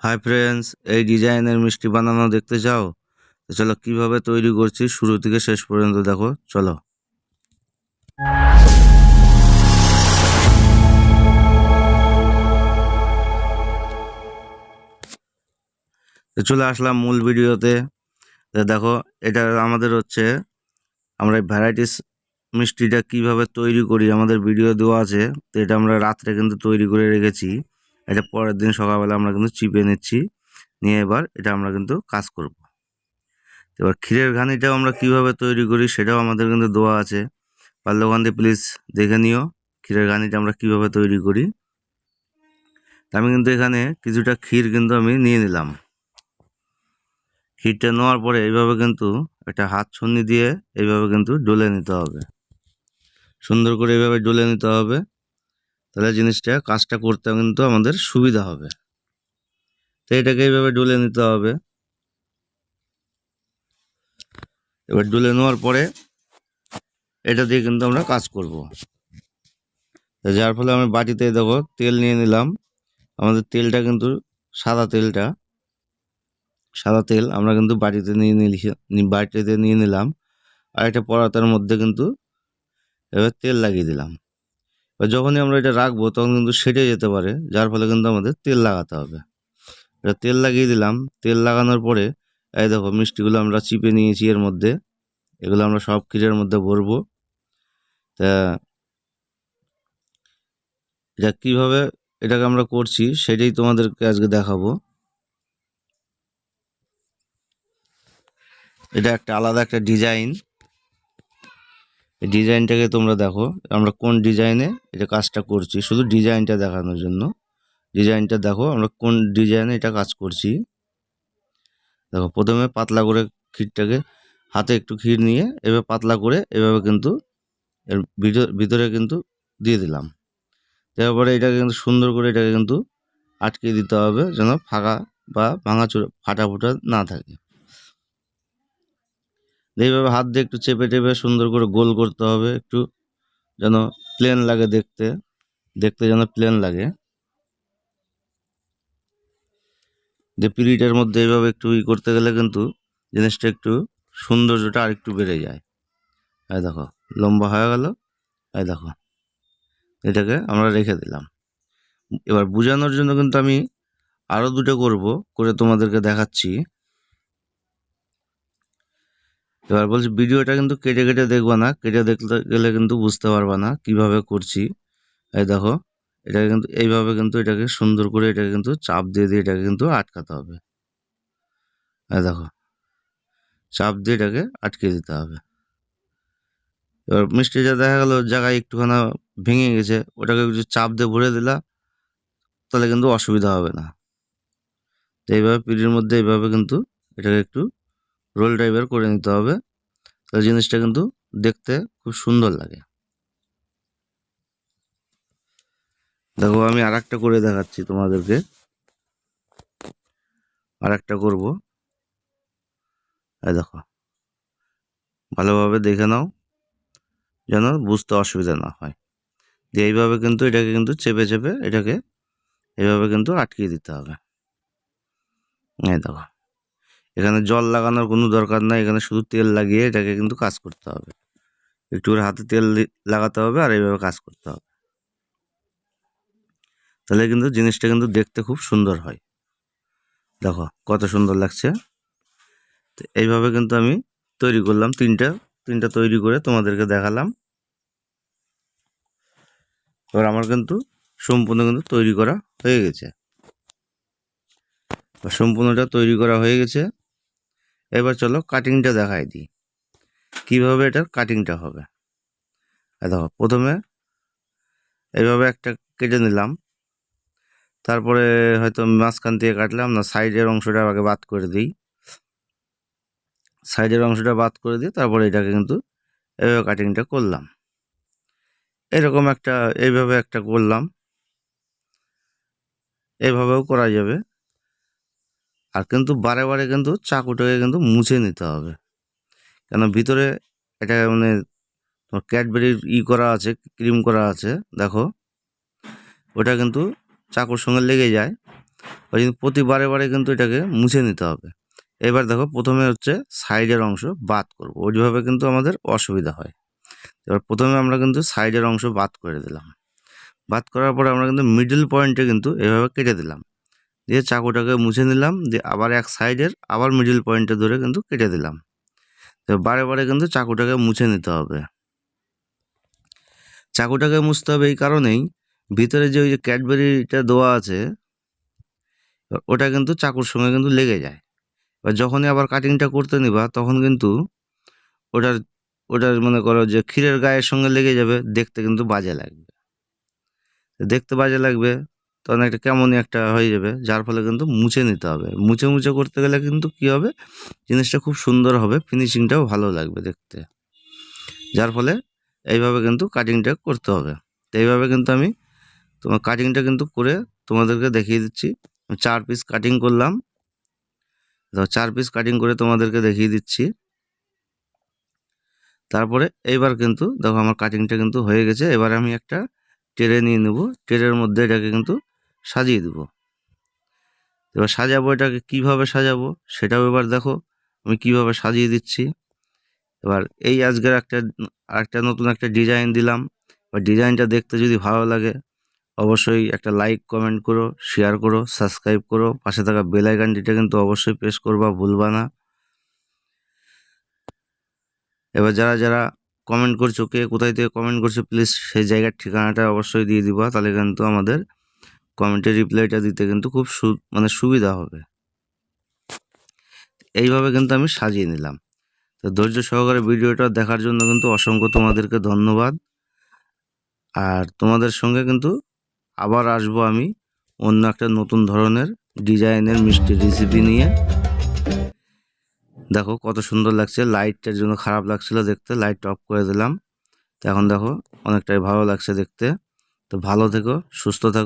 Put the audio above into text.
Hi friends এই ডিজাইনের মিষ্টি বানানো দেখতে চাও? তো চলো কীভাবে তৈরি করছি শুরু থেকে শেষ পর্যন্ত দেখো, চলো। তো চলে আসলাম মূল ভিডিওতে। দেখো, এটা আমাদের হচ্ছে, আমরা ভ্যারাইটিস মিষ্টিটা কীভাবে তৈরি করি আমাদের ভিডিও দেওয়া আছে, তো এটা আমরা রাত্রে কিন্তু তৈরি করে রেখেছি। এটা পরের দিন সকালবেলা আমরা কিন্তু চিপে নিচ্ছি। নিয়ে এবার এটা আমরা কিন্তু কাজ করব। এবার ক্ষীরের ঘানিটাও আমরা কীভাবে তৈরি করি সেটাও আমাদের কিন্তু দেওয়া আছে। পারলে প্লিজ দেখে নিও ক্ষীরের ঘানিটা আমরা কীভাবে তৈরি করি। আমি কিন্তু এখানে কিছুটা ক্ষীর কিন্তু আমি নিয়ে নিলাম। ক্ষীরটা নেওয়ার পরে এইভাবে কিন্তু একটা হাত ছন্নি দিয়ে এইভাবে কিন্তু ডলে নিতে হবে। সুন্দর করে এইভাবে ডলে নিতে হবে। তাহলে জিনিসটা, কাজটা করতে কিন্তু আমাদের সুবিধা হবে। তো এটাকে এইভাবে ডুলে নিতে হবে। এবার ডুলে নেওয়ার পরে এটা দিয়ে কিন্তু আমরা কাজ করব। যার ফলে আমি বাটিতে দেখো তেল নিয়ে নিলাম। আমাদের তেলটা কিন্তু সাদা তেলটা, সাদা তেল আমরা কিন্তু বাটিতে নিয়ে নিলি বাটিতে নিয়ে নিলাম। আর একটা পরাতার মধ্যে কিন্তু এবার তেল লাগিয়ে দিলাম। এবার যখনই আমরা এটা রাখব, তখন কিন্তু সেটে যেতে পারে, যার ফলে কিন্তু আমাদের তেল লাগাতে হবে। এটা তেল লাগিয়ে দিলাম, তেল লাগানোর পরে, এই দেখো মিষ্টিগুলো আমরা চিপে নিয়েছি এর মধ্যে, এগুলো আমরা সব ক্ষীরের মধ্যে ভরবো। তা এটা কীভাবে এটাকে আমরা করছি, সেটাই তোমাদেরকে আজকে দেখাবো। এটা একটা আলাদা একটা ডিজাইন। ডিজাইনটাকে তোমরা দেখো, আমরা কোন ডিজাইনে এটা কাজটা করছি, শুধু ডিজাইনটা দেখানোর জন্য। ডিজাইনটা দেখো, আমরা কোন ডিজাইনে এটা কাজ করছি। দেখো, প্রথমে পাতলা করে ক্ষীরটাকে হাতে একটু ক্ষীর নিয়ে এভাবে পাতলা করে এভাবে কিন্তু এর ভিতর, ভিতরে কিন্তু দিয়ে দিলাম। তারপরে এটাকে কিন্তু সুন্দর করে এটাকে কিন্তু আটকে দিতে হবে যেন ফাঁকা বা ভাঙাচোরা ফাটা ফুটা না থাকে। এইভাবে হাত দিয়ে একটু চেপে টেপে সুন্দর করে গোল করতে হবে, একটু যেন প্লেন লাগে দেখতে দেখতে যেন প্লেন লাগে। যে পিরিটের মধ্যে এইভাবে একটু ই করতে গেলে কিন্তু জিনিসটা একটু সৌন্দর্যটা আর একটু বেড়ে যায়। এই দেখো, লম্বা হয়ে গেল, এই দেখো, এটাকে আমরা রেখে দিলাম। এবার বোঝানোর জন্য কিন্তু আমি আরও দুটো করব, করে তোমাদেরকে দেখাচ্ছি। এবার বলছি ভিডিওটা কিন্তু কেটে কেটে দেখবা না, কেটে দেখতে গেলে কিন্তু বুঝতে পারবা না কীভাবে করছি। এই দেখো, এটাকে কিন্তু, এইভাবে কিন্তু এটাকে সুন্দর করে এটাকে কিন্তু চাপ দিয়ে দিয়ে এটাকে কিন্তু আটকাতে হবে। এই দেখো, চাপ দিয়ে এটাকে আটকে দিতে হবে। এবার মিষ্টিটা দেখা গেলো, জায়গায় একটুখানা ভেঙে গেছে, ওটাকে একটু চাপ দিয়ে ভরে দিলা, তাহলে কিন্তু অসুবিধা হবে না। তো এইভাবে পিড়ির মধ্যে এইভাবে কিন্তু এটাকে একটু রোল টাইপের করে নিতে হবে। তাহলে জিনিসটা কিন্তু দেখতে খুব সুন্দর লাগে। দেখো, আমি আর করে দেখাচ্ছি তোমাদেরকে। আর একটা করব দেখো, ভালোভাবে দেখে নাও, যেন বুঝতে অসুবিধা না হয়। দিয়ে এইভাবে কিন্তু এটাকে কিন্তু চেপে চেপে এটাকে এইভাবে কিন্তু আটকিয়ে দিতে হবে। এই দেখো। এখানে জল লাগানোর কোনো দরকার নাই, এখানে শুধু তেল লাগিয়ে এটাকে কিন্তু কাজ করতে হবে। একটু করে হাতে তেল লাগাতে হবে আর এইভাবে কাজ করতে হবে। তাহলে কিন্তু জিনিসটা কিন্তু দেখতে খুব সুন্দর হয়। দেখো, কত সুন্দর লাগছে। তো এইভাবে কিন্তু আমি তৈরি করলাম তিনটা তিনটা তৈরি করে তোমাদেরকে দেখালাম। এবার আমার কিন্তু সম্পূর্ণ কিন্তু তৈরি করা হয়ে গেছে। সম্পূর্ণটা তৈরি করা হয়ে গেছে। এবার চলো কাটিংটা দেখাই দিই। কীভাবে এটার কাটিংটা হবে? দেখো, প্রথমে এইভাবে একটা কেটে নিলাম। তারপরে হয়তো মাঝখান থেকে কাটলাম, না সাইডের অংশটা আগে বাদ করে দিই। সাইডের অংশটা বাদ করে দিই তারপরে এটাকে কিন্তু এইভাবে কাটিংটা করলাম। এরকম একটা, এইভাবে একটা করলাম। এইভাবেও করা যাবে। আর কিন্তু বারে বারে কিন্তু চাকুটাকে কিন্তু মুছে নিতে হবে। কেন ভিতরে এটা মানে তোমার ক্যাডবেরির ই করা আছে, ক্রিম করা আছে, দেখো। ওটা কিন্তু চাকুর সঙ্গে লেগে যায়। ওই জন্য প্রতি বারে বারে কিন্তু এটাকে মুছে নিতে হবে। এবার দেখো প্রথমে হচ্ছে সাইডের অংশ বাদ করব। ওইভাবে কিন্তু আমাদের অসুবিধা হয়। এবার প্রথমে আমরা কিন্তু সাইডের অংশ বাদ করে দিলাম। বাদ করার পরে আমরা কিন্তু মিডল পয়েন্টে কিন্তু এভাবে কেটে দিলাম। দিয়ে চাকুটাকে মুছে নিলাম, দিয়ে আবার এক সাইডের আবার মিডিল পয়েন্টে ধরে কিন্তু কেটে দিলাম। তো বারে বারে কিন্তু চাকুটাকে মুছে নিতে হবে। চাকুটাকে মুছতে হবে এই কারণেই ভিতরে যে ওই যে ক্যাডবেরিটা দেওয়া আছে, ওটা কিন্তু চাকুর সঙ্গে কিন্তু লেগে যায়। এবার যখনই আবার কাটিংটা করতে নিবা, তখন কিন্তু ওটার ওটার মনে করো যে ক্ষীরের গায়ের সঙ্গে লেগে যাবে, দেখতে কিন্তু বাজে লাগবে। দেখতে বাজে লাগবে তখন একটা কেমনই একটা হয়ে যাবে। যার ফলে কিন্তু মুছে নিতে হবে। মুছে মুছে করতে গেলে কিন্তু কি হবে? জিনিসটা খুব সুন্দর হবে ফিনিশিংটাও ভালো লাগবে দেখতে। যার ফলে এইভাবে কিন্তু কাটিংটা করতে হবে। তো এইভাবে কিন্তু আমি তোমার কাটিংটা কিন্তু করে তোমাদেরকে দেখিয়ে দিচ্ছি। চার পিস কাটিং করলাম। তো চার পিস কাটিং করে তোমাদেরকে দেখিয়ে দিচ্ছি। তারপরে এইবার কিন্তু দেখো আমার কাটিংটা কিন্তু হয়ে গেছে। এবার আমি একটা ট্রে নিয়ে নেব। ট্রের মধ্যে এটাকে কিন্তু সাজিয়ে দেব। এবার সাজাবো এটাকে কীভাবে সাজাবো সেটাও এবার দেখো আমি কীভাবে সাজিয়ে দিচ্ছি। এবার এই আজকের একটা একটা নতুন একটা ডিজাইন দিলাম। এবার ডিজাইনটা দেখতে যদি ভালো লাগে, অবশ্যই একটা লাইক, কমেন্ট করো, শেয়ার করো, সাবস্ক্রাইব করো। পাশে থাকা বেল আইকনটিটা কিন্তু অবশ্যই প্রেস করবা, ভুলবা না। এবার যারা যারা কমেন্ট করছ, কে কোথায় থেকে কমেন্ট করছ, প্লিজ সেই জায়গার ঠিকানাটা অবশ্যই দিয়ে দিবা, তাহলে কিন্তু আমাদের কমেন্টের রিপ্লাইটা দিতে কিন্তু খুব সু মানে সুবিধা হবে। এইভাবে কিন্তু আমি সাজিয়ে নিলাম। তো ধৈর্য সহকারে ভিডিওটা দেখার জন্য কিন্তু অসংখ্য তোমাদেরকে ধন্যবাদ। আর তোমাদের সঙ্গে কিন্তু আবার আসব আমি অন্য একটা নতুন ধরনের ডিজাইনের মিষ্টি রেসিপি নিয়ে। দেখো কত সুন্দর লাগছে লাইটটার জন্য খারাপ লাগছিল দেখতে লাইট অফ করে দিলাম। তো এখন দেখো অনেকটাই ভালো লাগছে দেখতে। তো ভালো থেকো, সুস্থ থাকো।